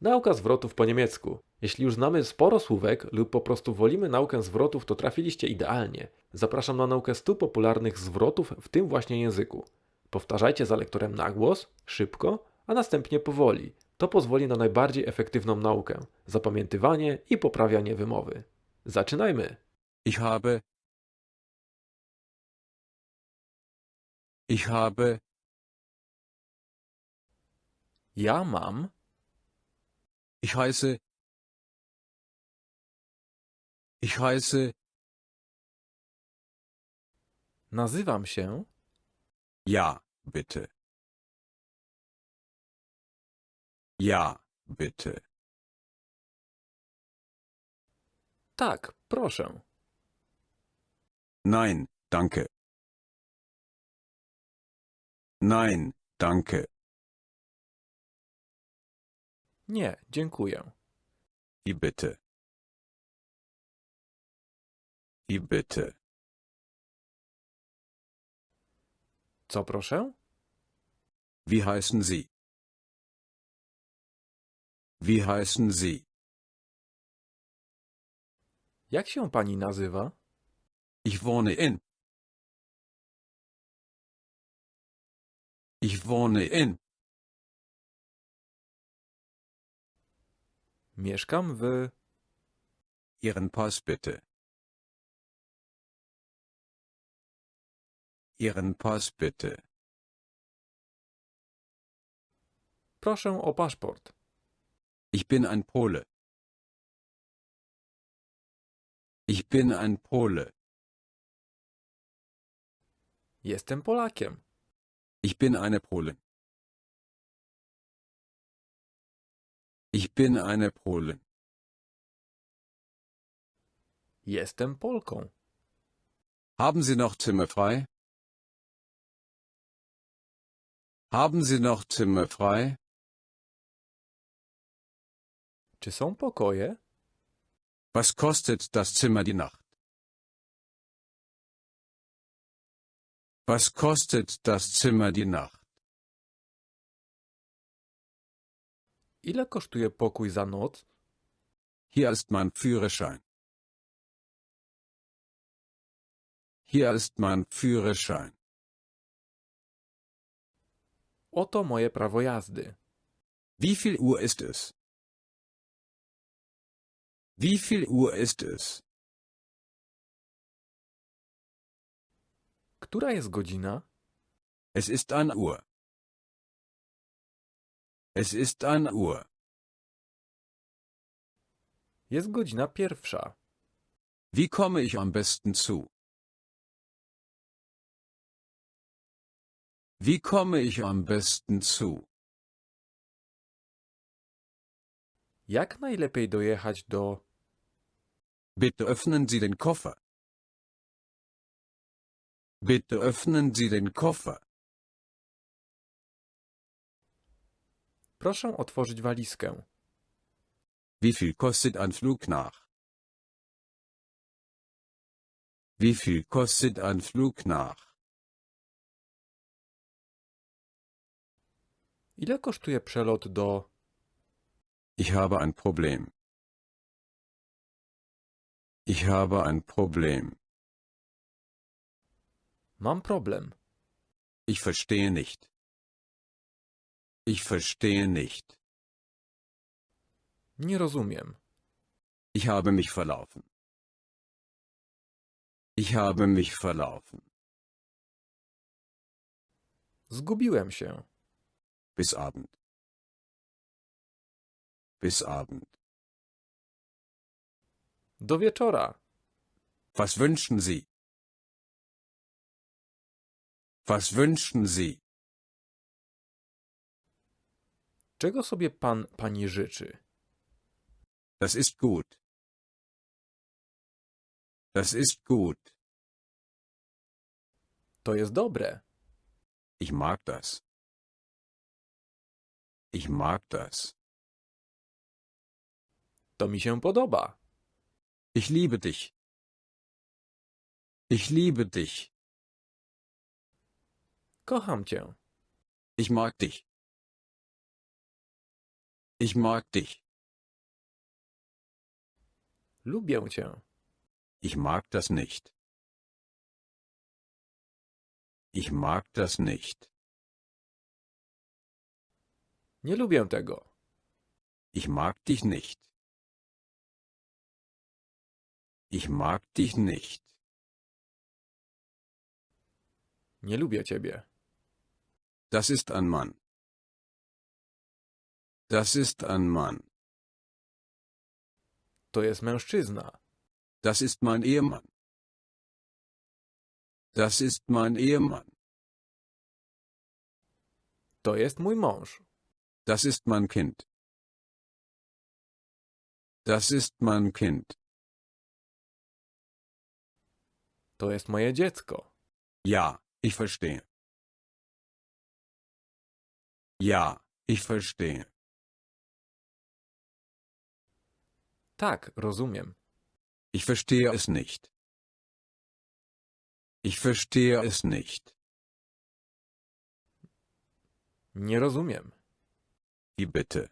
Nauka zwrotów po niemiecku. Jeśli już znamy sporo słówek lub po prostu wolimy naukę zwrotów, to trafiliście idealnie. Zapraszam na naukę 100 popularnych zwrotów w tym właśnie języku. Powtarzajcie za lektorem na głos, szybko, a następnie powoli. To pozwoli na najbardziej efektywną naukę, zapamiętywanie i poprawianie wymowy. Zaczynajmy! Ich habe. Ich habe. Ja mam, Ich heiße. Ich heiße. nazywam się, Ja, bitte. Ja, bitte. tak, proszę. Nein, danke. Nein, danke. Nie, dziękuję. I bitte. I bitte. Co proszę? Wie heißen Sie? Wie heißen Sie? Jak się pani nazywa? Ich wohne in. Ich wohne in. Mieszkam w. Ihren Pass bitte. Ihren Pass bitte. Proszę o paszport. Ich bin ein Pole. Ich bin ein Pole. Jestem Polakiem. Ich bin eine Polin. Ich bin eine Polin. Jestem Polką. Haben Sie noch Zimmer frei? Haben Sie noch Zimmer frei? Czy są pokoje? Was kostet das Zimmer die Nacht? Was kostet das Zimmer die Nacht? Ile kosztuje pokój za noc? Hier ist mein Führerschein. Hier ist mein Führerschein. Oto moje prawo jazdy. Wie viel Uhr ist es? Wie viel Uhr ist es? Która jest godzina? Es ist ein Uhr. Es ist ein Uhr. Jest godzina pierwsza. Wie komme ich am besten zu? Wie komme ich am besten zu? Jak najlepiej dojechać do. Bitte öffnen Sie den Koffer. Bitte öffnen Sie den Koffer. Proszę otworzyć walizkę. Wie viel kostet ein Flug nach? Wie viel kostet ein Flug nach? Ile kosztuje przelot do. Ich habe ein Problem. Ich habe ein Problem. Mam problem. Ich verstehe nicht. Ich verstehe nicht. Nie rozumiem. Ich habe mich verlaufen. Ich habe mich verlaufen. Zgubiłem się. Bis Abend. Bis Abend. Do wieczora. Was wünschen Sie? Was wünschen Sie? Czego sobie pan, pani życzy? Das ist gut. Das ist gut. To jest dobre. Ich mag das. Ich mag das. To mi się podoba. Ich liebe dich. Ich liebe dich. Kocham cię. Ich mag dich. Ich mag dich. Lubię cię. Ich mag das nicht. Ich mag das nicht. Nie lubię tego. Ich mag dich nicht. Ich mag dich nicht. Nie lubię ciebie. Das ist ein Mann. Das ist ein Mann. To jest mężczyzna. Das ist mein Ehemann. Das ist mein Ehemann. To jest mój mąż. Das ist mein Kind. Das ist mein Kind. To jest moje dziecko. Ja, ich verstehe. Ja, ich verstehe. Tak, rozumiem. Ich verstehe es nicht. Ich verstehe es nicht. Nie rozumiem. Wie bitte?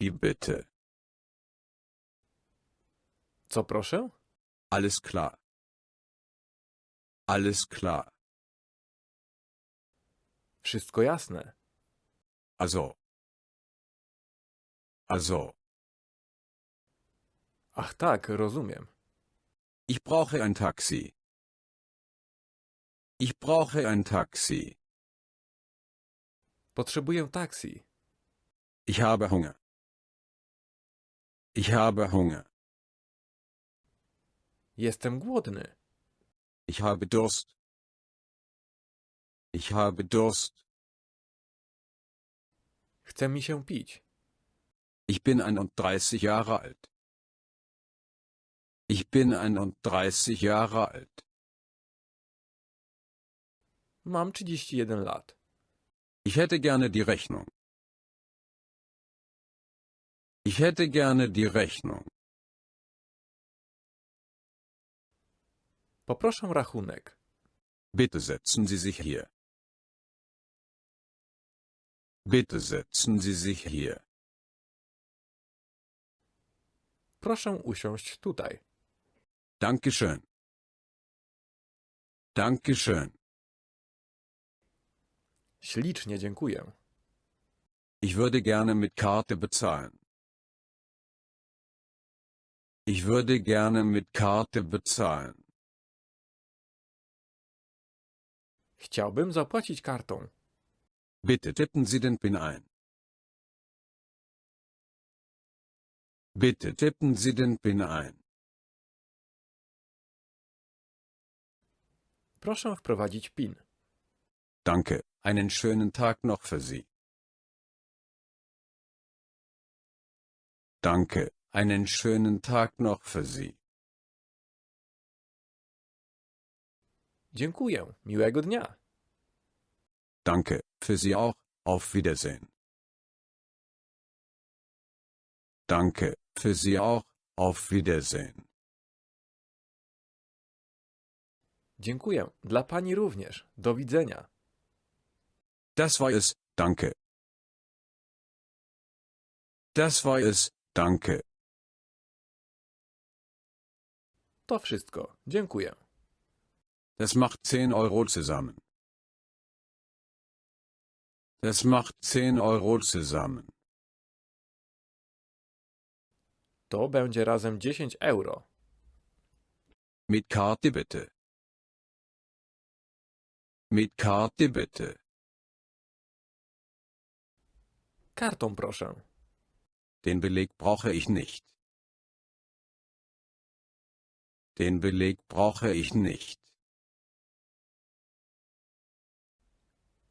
Wie bitte? Co proszę? Alles klar. Alles klar. Wszystko jasne. Also. Also. Ach tak, rozumiem. Ich brauche ein Taxi. Ich brauche ein Taxi. Potrzebuję taksi. Ich habe Hunger. Ich habe Hunger. Jestem głodny. Ich habe Durst. Ich habe Durst. Chce mi się pić. Ich bin 31 Jahre alt. Ich bin 31 Jahre alt. Mam 31 lat. Ich hätte gerne die Rechnung. Ich hätte gerne die Rechnung. Poproszę rachunek. Bitte setzen Sie sich hier. Bitte setzen Sie sich hier. Proszę usiąść tutaj. Dankeschön. Dankeschön. Ślicznie dziękuję. Ich würde gerne mit Karte bezahlen. Ich würde gerne mit Karte bezahlen. Chciałbym zapłacić kartą. Bitte tippen Sie den PIN ein. Bitte tippen Sie den PIN ein. Proszę wprowadzić PIN. Danke, einen schönen Tag noch für Sie. Danke, einen schönen Tag noch für Sie. Dziękuję. Miłego dnia. Danke, für Sie auch, auf Wiedersehen. Danke, für Sie auch, auf Wiedersehen. Dziękuję. Dla pani również. Do widzenia. Das war es, danke. Das war es, danke. To wszystko. Dziękuję. Das macht 10 Euro zusammen. Das macht 10 Euro zusammen. To będzie razem 10 euro. Mit Karte bitte. Mit Karte bitte. Kartą proszę. Den Beleg brauche ich nicht. Den Beleg brauche ich nicht.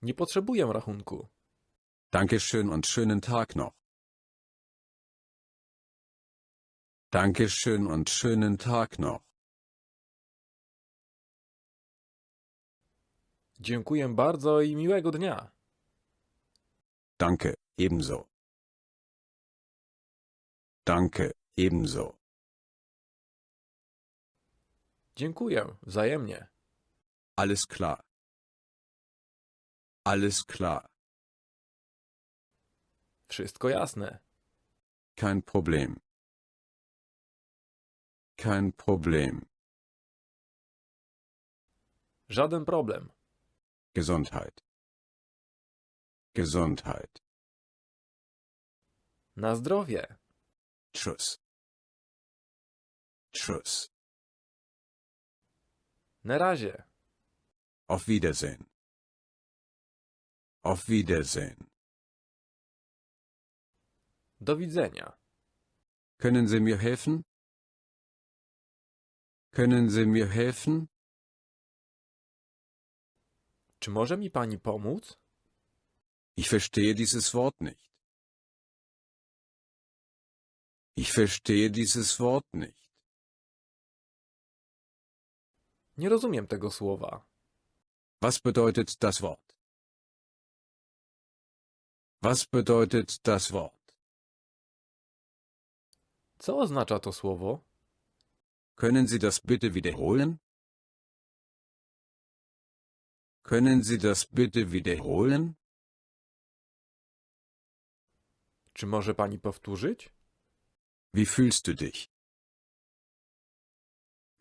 Nie potrzebuję rachunku. Dankeschön und schönen Tag noch. Dankeschön und schönen Tag noch. Dziękuję bardzo i miłego dnia. Danke, ebenso. Danke, ebenso. Dziękuję. Wzajemnie. Alles klar. Alles klar. Wszystko jasne. Kein Problem. Kein Problem. Żaden problem. Gesundheit. Gesundheit. Na zdrowie. Tschüss. Tschüss. Na razie. Auf Wiedersehen. Auf Wiedersehen. Do widzenia. Können Sie mir helfen? Können Sie mir helfen? Czy może mi pani pomóc? Ich verstehe dieses Wort nicht. Ich verstehe dieses Wort nicht. Nie rozumiem tego słowa. Was bedeutet das Wort? Was bedeutet das Wort? Co oznacza to słowo? Können Sie das bitte wiederholen? Können Sie das bitte wiederholen? Czy może pani powtórzyć? Wie fühlst du dich?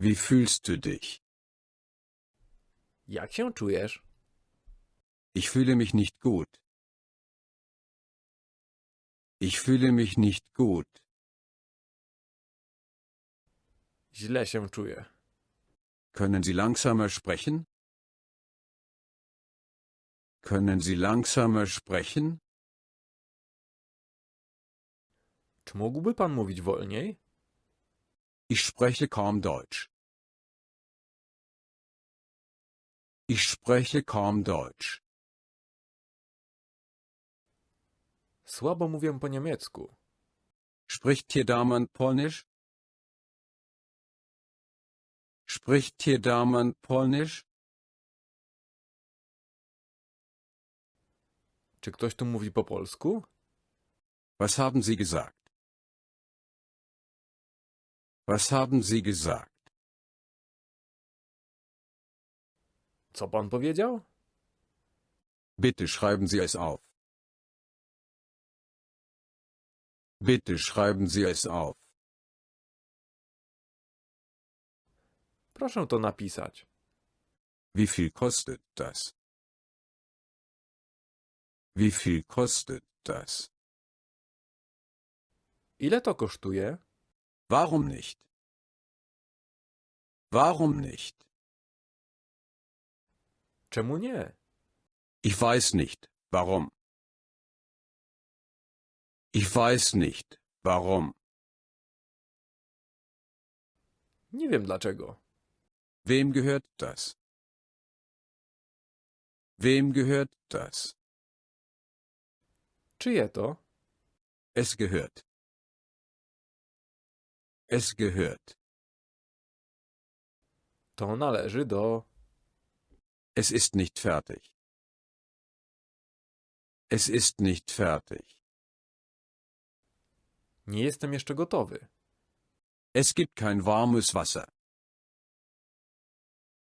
Wie fühlst du dich? Jak się czujesz? Ich fühle mich nicht gut. Ich fühle mich nicht gut. Źle się czuję. Können Sie langsamer sprechen? Können Sie langsamer sprechen? Czy mógłby pan mówić wolniej? Ich spreche kaum Deutsch. Ich spreche kaum Deutsch. Słabo mówię po niemiecku. Spricht hier jemand Polnisch? Spricht hier jemand Polnisch? Czy ktoś tu mówi po polsku? Was haben Sie gesagt? Was haben Sie gesagt? Co pan powiedział? Bitte schreiben Sie es auf. Bitte schreiben Sie es auf. Proszę to napisać. Wie viel kostet das? Wie viel kostet das? Ile to kosztuje? Warum nicht? Warum nicht? Czemu nie? Ich weiß nicht, warum. Ich weiß nicht, warum. Nie wiem dlaczego. Wem gehört das? Wem gehört das? Czyje to? Es gehört. Es gehört. To należy do. Es ist nicht fertig. Es ist nicht fertig. Nie jestem jeszcze gotowy. Es gibt kein warmes Wasser.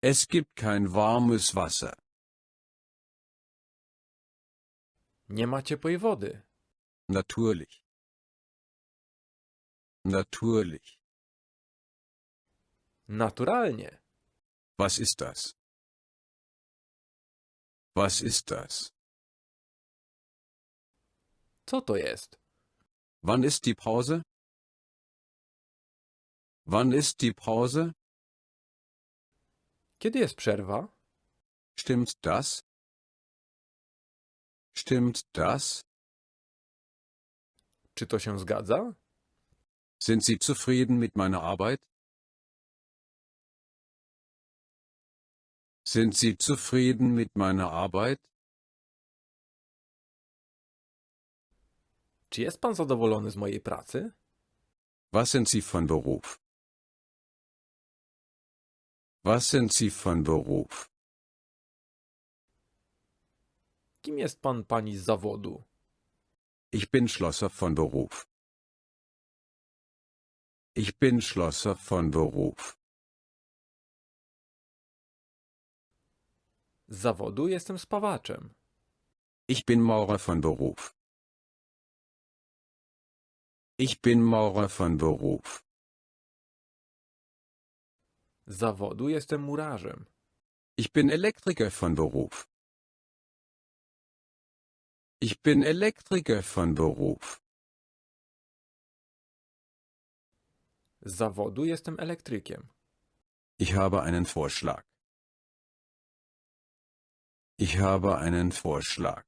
Es gibt kein warmes Wasser. Nie ma ciepłej wody. Natürlich. Natürlich. Naturalnie. Was ist das? Was ist das? Co to jest? Wann ist die Pause? Wann ist die Pause? Kiedy jest przerwa? Stimmt das? Stimmt das? Czy to się zgadza? Sind Sie zufrieden mit meiner Arbeit? Sind Sie zufrieden mit meiner Arbeit? Czy jest pan zadowolony z mojej pracy? Was sind Sie von Beruf? Was sind Sie von Beruf? Kim jest pan pani z zawodu? Ich bin Schlosser von Beruf. Ich bin Schlosser von Beruf. Z zawodu jestem spawaczem. Ich bin Maurer von Beruf. Ich bin Maurer von Beruf. Z zawodu jestem murarzem. Ich bin Elektriker von Beruf. Ich bin Elektriker von Beruf. Z zawodu jestem elektrykiem. Ich habe einen Vorschlag. Ich habe einen Vorschlag.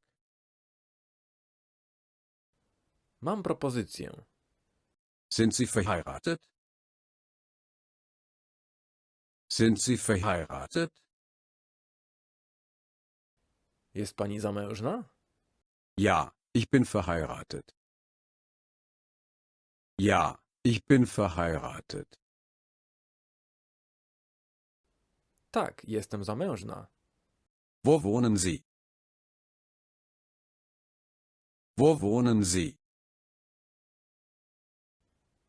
Mam propozycję. Sind Sie verheiratet? Sind Sie verheiratet? Jest pani zamężna? Ja, ich bin verheiratet. Ja, ich bin verheiratet. Tak, jestem zamężna. Wo wohnen Sie? Wo wohnen Sie?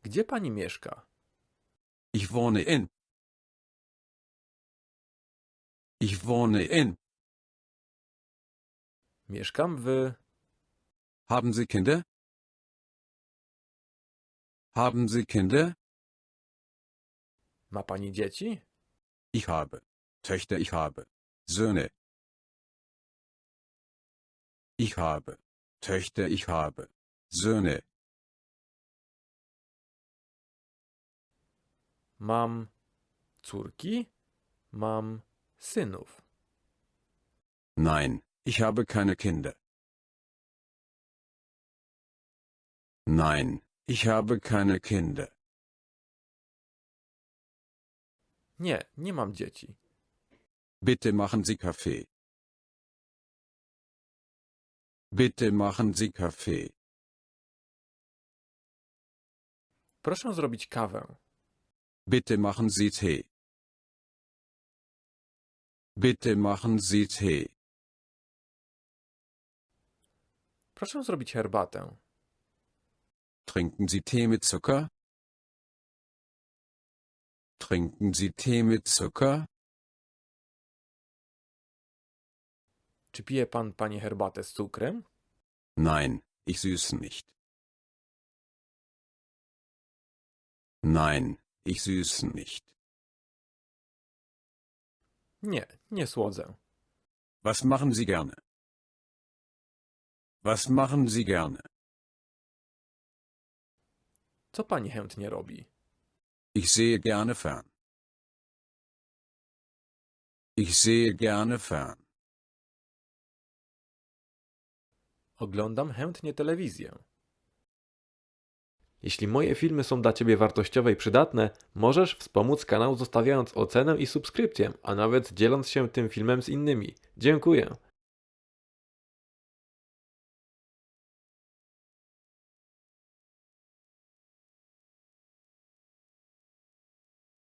Gdzie pani mieszka? Ich wohne in. Ich wohne in. Mieszkam w. Haben Sie Kinder? Haben Sie Kinder? Ma pani dzieci? Ich habe. Töchter, ich habe. Söhne. Ich habe. Töchter, ich habe. Söhne. Mam córki? Mam synów. Nein, ich habe keine Kinder. Nein, ich habe keine Kinder. Nie, nie mam dzieci. Bitte machen Sie Kaffee. Bitte machen Sie Kaffee. Proszę zrobić kawę. Bitte machen Sie Tee. Bitte machen Sie Tee. Proszę zrobić herbatę. Trinken Sie Tee mit Zucker? Trinken Sie Tee mit Zucker? Czy pije pan, panie, herbatę z cukrem? Nein, ich süße nicht. Nein, ich süße nicht. Nie, nie słodzę. Was machen Sie gerne? Was machen Sie gerne? Co pani chętnie robi? Ich sehe gerne fern. Ich sehe gerne fern. Oglądam chętnie telewizję. Jeśli moje filmy są dla Ciebie wartościowe i przydatne, możesz wspomóc kanał zostawiając ocenę i subskrypcję, a nawet dzieląc się tym filmem z innymi. Dziękuję.